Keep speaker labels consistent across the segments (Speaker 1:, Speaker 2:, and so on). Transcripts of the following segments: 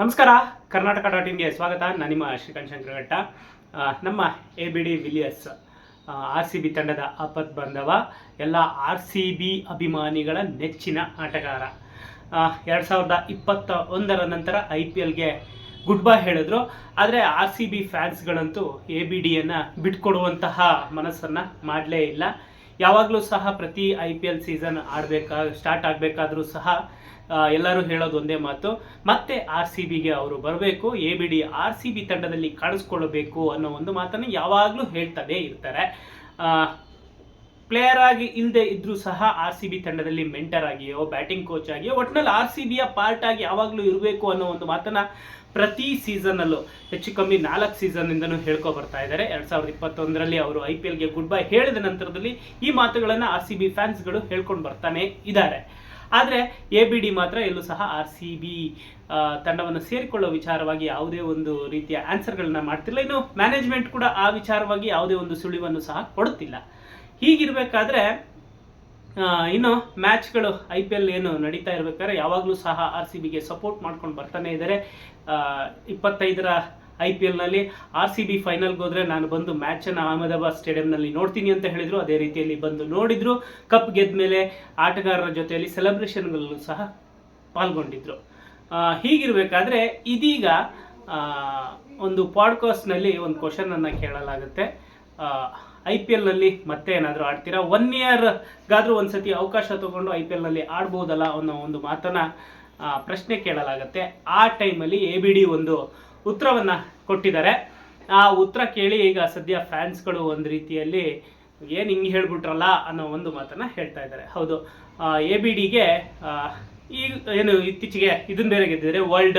Speaker 1: ನಮಸ್ಕಾರ, ಕರ್ನಾಟಕ ಡಾಟ್ ಇನ್ಗೆ ಸ್ವಾಗತ. ನಾನು ನಿಮ್ಮ ಶ್ರೀಕಾಂತ್ ಶಂಕರಘಟ್ಟ ನಮ್ಮ A B de Villiers R C B ತಂಡದ ಆಪತ್ ಬಂದವ ಎಲ್ಲ ಆರ್ ಸಿ ಬಿ ಅಭಿಮಾನಿಗಳ ನೆಚ್ಚಿನ ಆಟಗಾರ. ಎರಡು ಸಾವಿರದ ಇಪ್ಪತ್ತ ಒಂದರ ನಂತರ ಐ ಪಿ ಎಲ್ಗೆ ಗುಡ್ ಬೈ ಹೇಳಿದ್ರು. ಆದರೆ ಆರ್ ಸಿ ಬಿ ಫ್ಯಾನ್ಸ್ಗಳಂತೂ ಎ ಬಿ ಡಿಯನ್ನು ಬಿಟ್ಕೊಡುವಂತಹ ಮನಸ್ಸನ್ನು ಮಾಡಲೇ ಇಲ್ಲ. ಯಾವಾಗಲೂ ಸಹ ಪ್ರತಿ ಐ ಪಿ ಎಲ್ ಸೀಸನ್ ಆಡಬೇಕಾ, ಸ್ಟಾರ್ಟ್ ಆಗಬೇಕಾದ್ರೂ ಸಹ ಎಲ್ಲರೂ ಹೇಳೋದು ಒಂದೇ ಮಾತು. ಮತ್ತೆ ಆರ್ ಸಿ ಬಿಗೆ ಅವರು ಬರಬೇಕು, A B D R C B ತಂಡದಲ್ಲಿ ಕಾಣಿಸ್ಕೊಳ್ಬೇಕು ಅನ್ನೋ ಒಂದು ಮಾತನ್ನು ಯಾವಾಗಲೂ ಹೇಳ್ತಾನೆ ಇರ್ತಾರೆ. ಪ್ಲೇಯರ್ ಆಗಿ ಇಲ್ಲದೆ ಇದ್ರೂ ಸಹ ಆರ್ ಸಿ ಬಿ ತಂಡದಲ್ಲಿ ಮೆಂಟರ್ ಆಗಿಯೋ ಬ್ಯಾಟಿಂಗ್ ಕೋಚ್ ಆಗಿಯೋ ಒಟ್ಟಿನಲ್ಲಿ ಆರ್ ಸಿ ಬಿಯ ಪಾರ್ಟ್ ಆಗಿ ಯಾವಾಗಲೂ ಇರಬೇಕು ಅನ್ನೋ ಒಂದು ಮಾತನ್ನ ಪ್ರತಿ ಸೀಸನಲ್ಲೂ ಹೆಚ್ಚು ಕಮ್ಮಿ ನಾಲ್ಕು ಸೀಸನ್ನಿಂದನೂ ಹೇಳ್ಕೊ ಬರ್ತಾ ಇದ್ದಾರೆ. ಎರಡು ಸಾವಿರದ ಇಪ್ಪತ್ತೊಂದರಲ್ಲಿ ಅವರು ಐ ಪಿ ಎಲ್ಗೆ ಗುಡ್ ಬೈ ಹೇಳಿದ ನಂತರದಲ್ಲಿ ಈ ಮಾತುಗಳನ್ನು ಆರ್ ಸಿ ಬಿ ಫ್ಯಾನ್ಸ್ಗಳು ಹೇಳ್ಕೊಂಡು ಬರ್ತಾನೆ ಇದ್ದಾರೆ. ಆದರೆ ಎ ಬಿ ಡಿ ಮಾತ್ರ ಎಲ್ಲೂ ಸಹ ಆರ್ ಸಿ ಬಿ ತಂಡವನ್ನು ಸೇರಿಕೊಳ್ಳೋ ವಿಚಾರವಾಗಿ ಯಾವುದೇ ಒಂದು ರೀತಿಯ ಆನ್ಸರ್ಗಳನ್ನ ಮಾಡ್ತಿಲ್ಲ. ಇನ್ನು ಮ್ಯಾನೇಜ್ಮೆಂಟ್ ಕೂಡ ಆ ವಿಚಾರವಾಗಿ ಯಾವುದೇ ಒಂದು ಸುಳಿವನ್ನು ಸಹ ಕೊಡುತ್ತಿಲ್ಲ ಹೀಗಿರಬೇಕಾದ್ರೆ ಇನ್ನು ಮ್ಯಾಚ್ಗಳು ಐ ಪಿ ಎಲ್ ಏನು ನಡೀತಾ ಇರಬೇಕಾದ್ರೆ ಯಾವಾಗಲೂ ಸಹ ಆರ್ ಸಿ ಬಿಗೆ ಸಪೋರ್ಟ್ ಮಾಡ್ಕೊಂಡು ಬರ್ತಾನೆ ಇದ್ದಾರೆ. ಇಪ್ಪತ್ತೈದರ ಐ ಪಿ ಎಲ್ನಲ್ಲಿ ಆರ್ ಸಿ ಬಿ ಫೈನಲ್ಗೆ ಹೋದರೆ ನಾನು ಬಂದು ಮ್ಯಾಚನ್ನು ಅಹಮದಾಬಾದ್ ಸ್ಟೇಡಿಯಂನಲ್ಲಿ ನೋಡ್ತೀನಿ ಅಂತ ಹೇಳಿದರು. ಅದೇ ರೀತಿಯಲ್ಲಿ ಬಂದು ನೋಡಿದ್ರು. ಕಪ್ ಗೆದ್ದ ಮೇಲೆ ಆಟಗಾರರ ಜೊತೆಯಲ್ಲಿ ಸೆಲೆಬ್ರೇಷನ್ಗಳಲ್ಲೂ ಸಹ ಪಾಲ್ಗೊಂಡಿದ್ರು. ಆ, ಹೀಗಿರಬೇಕಾದ್ರೆ ಇದೀಗ ಒಂದು ಪಾಡ್ಕಾಸ್ಟ್ನಲ್ಲಿ ಒಂದು ಕ್ವಶನನ್ನು ಕೇಳಲಾಗುತ್ತೆ. ಐ ಪಿ ಎಲ್ನಲ್ಲಿ ಮತ್ತೆ ಏನಾದರೂ ಆಡ್ತೀರಾ? ಒನ್ ಇಯರ್ಗಾದರೂ ಒಂದು ಸತಿ ಅವಕಾಶ ತಗೊಂಡು ಐ ಪಿ ಎಲ್ನಲ್ಲಿ ಆಡ್ಬೋದಲ್ಲ ಅನ್ನೋ ಒಂದು ಮಾತನ್ನ ಪ್ರಶ್ನೆ ಕೇಳಲಾಗುತ್ತೆ. ಆ ಟೈಮಲ್ಲಿ ಎ ಬಿ ಡಿ ಒಂದು ಉತ್ತರವನ್ನು ಕೊಟ್ಟಿದ್ದಾರೆ. ಆ ಉತ್ತರ ಕೇಳಿ ಈಗ ಸದ್ಯ ಫ್ಯಾನ್ಸ್ಗಳು ಒಂದು ರೀತಿಯಲ್ಲಿ ಏನು ಹಿಂಗೆ ಹೇಳ್ಬಿಟ್ರಲ್ಲ ಅನ್ನೋ ಒಂದು ಮಾತನ್ನು ಹೇಳ್ತಾ ಇದ್ದಾರೆ. ಹೌದು. ಎ ಬಿ ಡಿಗೆ ಈಗ ಏನು ಇತ್ತೀಚೆಗೆ ಇದನ್ನು ಬೇರೆ ಗೆದ್ದಿದ್ದಾರೆ. ವರ್ಲ್ಡ್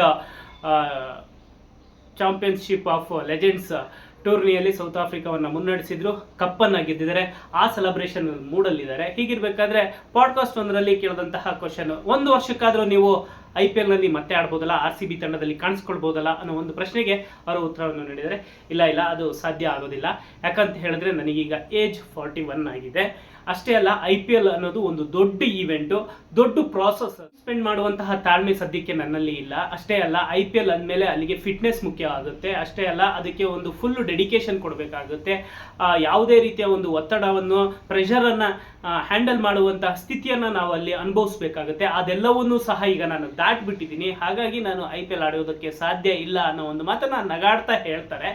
Speaker 1: ಚಾಂಪಿಯನ್ಶಿಪ್ ಆಫ್ ಲೆಜೆಂಡ್ಸ್ ಟೂರ್ನಿಯಲ್ಲಿ ಸೌತ್ ಆಫ್ರಿಕಾವನ್ನು ಮುನ್ನಡೆಸಿದ್ರು. ಕಪ್ಪನ್ನು ಗೆದ್ದಿದ್ದಾರೆ. ಆ ಸೆಲೆಬ್ರೇಷನ್ ಮೂಡಲ್ಲಿದ್ದಾರೆ. ಹೀಗಿರಬೇಕಾದ್ರೆ ಪಾಡ್ಕಾಸ್ಟ್ ಒಂದರಲ್ಲಿ ಕೇಳಿದಂತಹ ಕ್ವಶನ್ ಒಂದು ವರ್ಷಕ್ಕಾದರೂ ನೀವು ಐ ಪಿ ಎಲ್ನಲ್ಲಿ ಮತ್ತೆ ಆಡ್ಬೋದಲ್ಲ, ಆರ್ ಸಿ ಬಿ ತಂಡದಲ್ಲಿ ಕಾಣಿಸ್ಕೊಳ್ಬೋದಲ್ಲ ಅನ್ನೋ ಒಂದು ಪ್ರಶ್ನೆಗೆ ಅವರು ಉತ್ತರವನ್ನು ನೀಡಿದರೆ ಇಲ್ಲ ಇಲ್ಲ, ಅದು ಸಾಧ್ಯ ಆಗೋದಿಲ್ಲ. ಯಾಕಂತ ಹೇಳಿದ್ರೆ ನನಗೀಗ ಏಜ್ ಫಾರ್ಟಿ ಒನ್ ಆಗಿದೆ. ಅಷ್ಟೇ ಅಲ್ಲ ಐ ಪಿ ಎಲ್ ಅನ್ನೋದು ಒಂದು ದೊಡ್ಡ ಈವೆಂಟು ದೊಡ್ಡ ಪ್ರಾಸೆಸ್ ಸ್ಪೆಂಡ್ ಮಾಡುವಂತಹ ತಾಳ್ಮೆ ಸದ್ಯಕ್ಕೆ ನನ್ನಲ್ಲಿ ಇಲ್ಲ. ಅಷ್ಟೇ ಅಲ್ಲ ಐ ಪಿ ಎಲ್ ಅಂದಮೇಲೆ ಅಲ್ಲಿಗೆ ಫಿಟ್ನೆಸ್ ಮುಖ್ಯ ಆಗುತ್ತೆ ಅಷ್ಟೇ ಅಲ್ಲ, ಅದಕ್ಕೆ ಒಂದು ಫುಲ್ ಡೆಡಿಕೇಶನ್ ಕೊಡಬೇಕಾಗುತ್ತೆ. ಯಾವುದೇ ರೀತಿಯ ಒಂದು ಒತ್ತಡವನ್ನು ಪ್ರೆಷರನ್ನು ಹ್ಯಾಂಡಲ್ ಮಾಡುವಂತಹ ಸ್ಥಿತಿಯನ್ನು ನಾವು ಅಲ್ಲಿ ಅನುಭವಿಸ್ಬೇಕಾಗುತ್ತೆ. ಅದೆಲ್ಲವನ್ನೂ ಸಹ ಈಗ ನಾನು ದಾಟ್ಬಿಟ್ಟಿದ್ದೀನಿ. ಹಾಗಾಗಿ ನಾನು ಐ ಪಿ ಎಲ್ ಆಡೋದಕ್ಕೆ ಸಾಧ್ಯ ಇಲ್ಲ ಅನ್ನೋ ಒಂದು ಮಾತನ್ನು ನಗಾಡ್ತಾ ಹೇಳ್ತಾರೆ.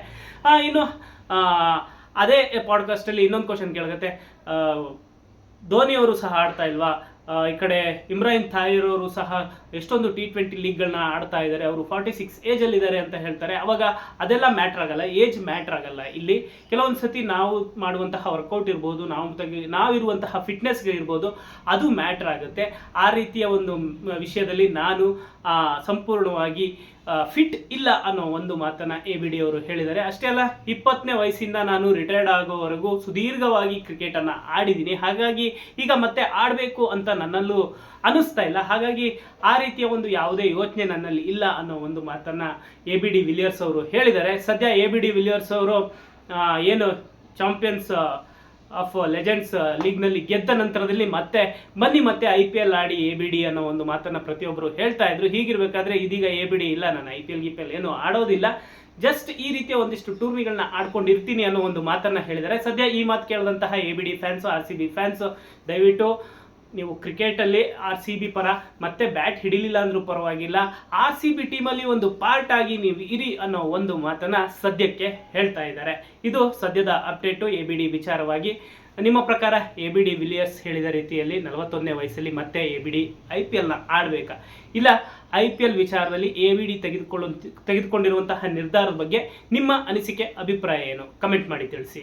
Speaker 1: ಇನ್ನು ಅದೇ ಪಾಡ್ಕಾಸ್ಟಲ್ಲಿ ಇನ್ನೊಂದು ಕ್ವಶನ್ ಕೇಳಗತ್ತೆ. ಧೋನಿಯವರು ಸಹ ಆಡ್ತಾ ಇಲ್ವಾ? ಈ ಕಡೆ ಇಮ್ರಾನ್ ತಾಹಿರ್ ಅವರು ಸಹ ಎಷ್ಟೊಂದು ಟಿ ಟ್ವೆಂಟಿ ಲೀಗ್ಗಳನ್ನ ಆಡ್ತಾ ಇದ್ದಾರೆ. ಅವರು ಫಾರ್ಟಿ ಸಿಕ್ಸ್ ಏಜಲ್ಲಿದ್ದಾರೆ ಅಂತ ಹೇಳ್ತಾರೆ. ಅವಾಗ ಅದೆಲ್ಲ ಮ್ಯಾಟ್ರ್ ಆಗಲ್ಲ. ಏಜ್ ಮ್ಯಾಟ್ರ್ ಆಗಲ್ಲ ಇಲ್ಲಿ. ಕೆಲವೊಂದು ಸತಿ ನಾವು ಮಾಡುವಂತಹ ವರ್ಕೌಟ್ ಇರ್ಬೋದು, ನಾವು ತೆಗಿ ನಾವಿರುವಂತಹ ಫಿಟ್ನೆಸ್ಗೆ ಇರ್ಬೋದು, ಅದು ಮ್ಯಾಟ್ರ್ ಆಗುತ್ತೆ. ಆ ರೀತಿಯ ಒಂದು ವಿಷಯದಲ್ಲಿ ನಾನು ಸಂಪೂರ್ಣವಾಗಿ ಫಿಟ್ ಇಲ್ಲ ಅನ್ನೋ ಒಂದು ಮಾತನ್ನ ಎ ಬಿ ಡಿ ಅವರು ಹೇಳಿದ್ದಾರೆ. ಅಷ್ಟೇ ಅಲ್ಲ, ಇಪ್ಪತ್ತನೇ ವಯಸ್ಸಿಂದ ನಾನು ರಿಟೈರ್ಡ್ ಆಗೋವರೆಗೂ ಸುದೀರ್ಘವಾಗಿ ಕ್ರಿಕೆಟನ್ನು ಆಡಿದ್ದೀನಿ. ಹಾಗಾಗಿ ಈಗ ಮತ್ತೆ ಆಡಬೇಕು ಅಂತ ನನ್ನಲ್ಲೂ ಅನಿಸ್ತಾ ಇಲ್ಲ. ಹಾಗಾಗಿ ಆ ರೀತಿಯ ಒಂದು ಯಾವುದೇ ಯೋಚನೆ ನನ್ನಲ್ಲಿ ಇಲ್ಲ ಅನ್ನೋ ಒಂದು ಮಾತನ್ನ ಎ ಬಿ ಡಿ ವಿಲಿಯರ್ಸ್ ಅವರು ಹೇಳಿದ್ದಾರೆ. ಸದ್ಯ ಎ ಬಿ ಡಿ ವಿಲಿಯರ್ಸ್ ಅವರು ಏನು ಚಾಂಪಿಯನ್ಸ್ ಆಫ್ ಲೆಜೆಂಡ್ಸ್ ಲೀಗ್ನಲ್ಲಿ ಗೆದ್ದ ನಂತರದಲ್ಲಿ ಮತ್ತೆ, ಬನ್ನಿ ಮತ್ತೆ ಐ ಪಿ ಎಲ್ ಆಡಿ ಎ ಬಿ ಡಿ ಅನ್ನೋ ಒಂದು ಮಾತನ್ನು ಪ್ರತಿಯೊಬ್ಬರು ಹೇಳ್ತಾ ಇದ್ರು. ಹೀಗಿರಬೇಕಾದ್ರೆ ಇದೀಗ ಎ ಬಿ ಡಿ ಇಲ್ಲ. ನಾನು ಐ ಪಿ ಎಲ್ ಗಿ ಪಿ ಎಲ್ ಏನು ಆಡೋದಿಲ್ಲ. ಜಸ್ಟ್ ಈ ರೀತಿಯ ಒಂದಿಷ್ಟು ಟೂರ್ನಿಗಳನ್ನ ಆಡ್ಕೊಂಡಿರ್ತೀನಿ ಅನ್ನೋ ಒಂದು ಮಾತನ್ನ ಹೇಳಿದ್ದಾರೆ. ಸದ್ಯ ಈ ಮಾತು ಕೇಳಿದಂತಹ A B D fans R C B fans ದಯವಿಟ್ಟು ನೀವು ಕ್ರಿಕೆಟಲ್ಲಿ ಆರ್ ಸಿ ಬಿ ಪರ ಮತ್ತೆ ಬ್ಯಾಟ್ ಹಿಡಿಲಿಲ್ಲ ಅಂದರೂ ಪರವಾಗಿಲ್ಲ. ಆರ್ ಸಿ ಬಿ ಟೀಮಲ್ಲಿ ಒಂದು ಪಾರ್ಟ್ ಆಗಿ ನೀವು ಇರಿ ಅನ್ನೋ ಒಂದು ಮಾತನ್ನು ಸದ್ಯಕ್ಕೆ ಹೇಳ್ತಾ ಇದ್ದಾರೆ. ಇದು ಸದ್ಯದ ಅಪ್ಡೇಟು ಎ ಬಿ ಡಿ ವಿಚಾರವಾಗಿ. ನಿಮ್ಮ ಪ್ರಕಾರ ಎ ಬಿ ಡಿ ವಿಲಿಯರ್ಸ್ ಹೇಳಿದ ರೀತಿಯಲ್ಲಿ ನಲವತ್ತೊಂದನೇ ವಯಸ್ಸಲ್ಲಿ ಮತ್ತೆ A B D I P ಎಲ್ನ ಆಡಬೇಕಾ? ಇಲ್ಲ, ಐ ಪಿ ಎಲ್ ವಿಚಾರದಲ್ಲಿ ಎ ಬಿ ಡಿ ತೆಗೆದುಕೊಳ್ಳು ತೆಗೆದುಕೊಂಡಿರುವಂತಹ ನಿರ್ಧಾರದ ಬಗ್ಗೆ ನಿಮ್ಮ ಅನಿಸಿಕೆ, ಅಭಿಪ್ರಾಯ ಏನು? ಕಮೆಂಟ್ ಮಾಡಿ ತಿಳಿಸಿ.